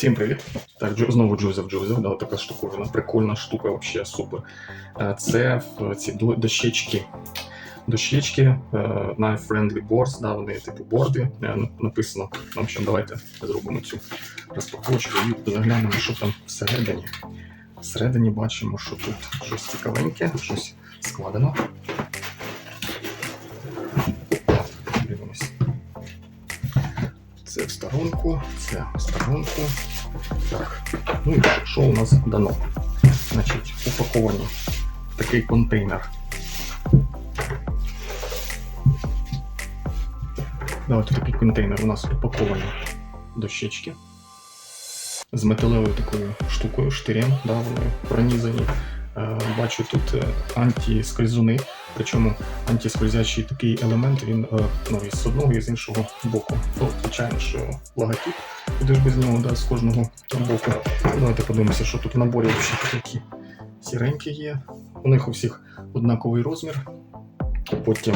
Всім привіт! Так, знову Джозеф Джозеф, да, така штуковина, прикольна штука, взагалі супер. Е, Це ці дощечки. Дощечки, е, Knife Friendly Boards, да, вони типу борди. е, Написано. В общем, давайте зробимо цю розпаковочку і заглянемо, що там всередині. Всередині бачимо, що тут щось цікавеньке, щось складено. Це в сторонку, це в сторонку. Так. Ну і що у нас дано? Значить, упаковані такий контейнер. Давайте такий контейнер у нас упаковані дощечки. З металевою такою штукою, штирем, да, вони пронізані. Е, Бачу тут е, антискользуни, причому антискользячий такий елемент, він е, ну, і з одного і з іншого боку. Ну, звичайно, що логотип, куди ж без нього, да, з кожного боку. Давайте подивимося, що тут в наборі взагалі такі сіренькі є. У них у всіх однаковий розмір. Потім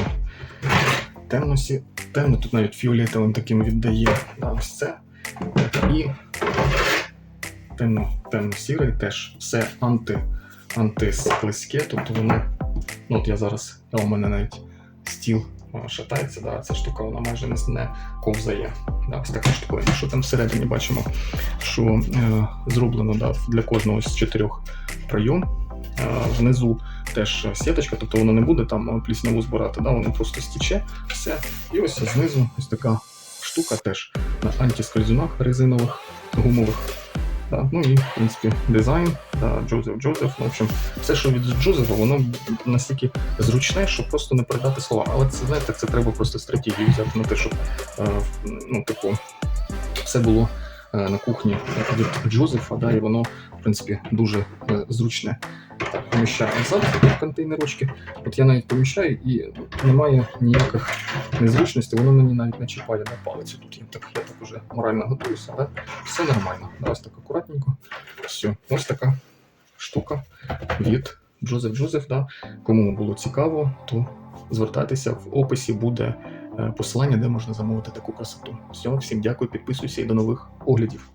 темносі, темно тут навіть фіолетовим таким віддає да, ось це. І темно, темно-сірий теж все анти, антисклизьке, тобто воно. Ну от я зараз, у мене навіть стіл шатається, да, ця штука вона майже не, ковзає. Да, ось така штука. Що там всередині бачимо, що е, зроблено да, для кожного з чотирьох прийом. Е, внизу теж сіточка, тобто воно не буде там плісняву збирати, да, воно просто стіче, все. І ось знизу ось така штука теж на антискользунах резинових, гумових. Да, ну і, в принципі, дизайн, да, Джозеф Джозеф. Ну, в общем, все, що від Джозефа, воно настільки зручне, що просто не передати слова. Але це, знаєте, це треба просто стратегію взяти на те, щоб е, ну, типу, все було е, на кухні від Джозефа, да, і воно, в принципі, дуже е, зручне. Поміщаю назад в контейнерочки. От я навіть поміщаю і немає ніяких незручностей, воно мені навіть не чіпає на палиці. Тут я так, я так уже морально готуюся, але все нормально. Ось так акуратненько. Все, ось така штука від Джозеф Джозеф. Да. Кому було цікаво, то звертайтеся в описі буде е, посилання, де можна замовити таку красоту. Все, всім дякую, підписуйся і до нових оглядів.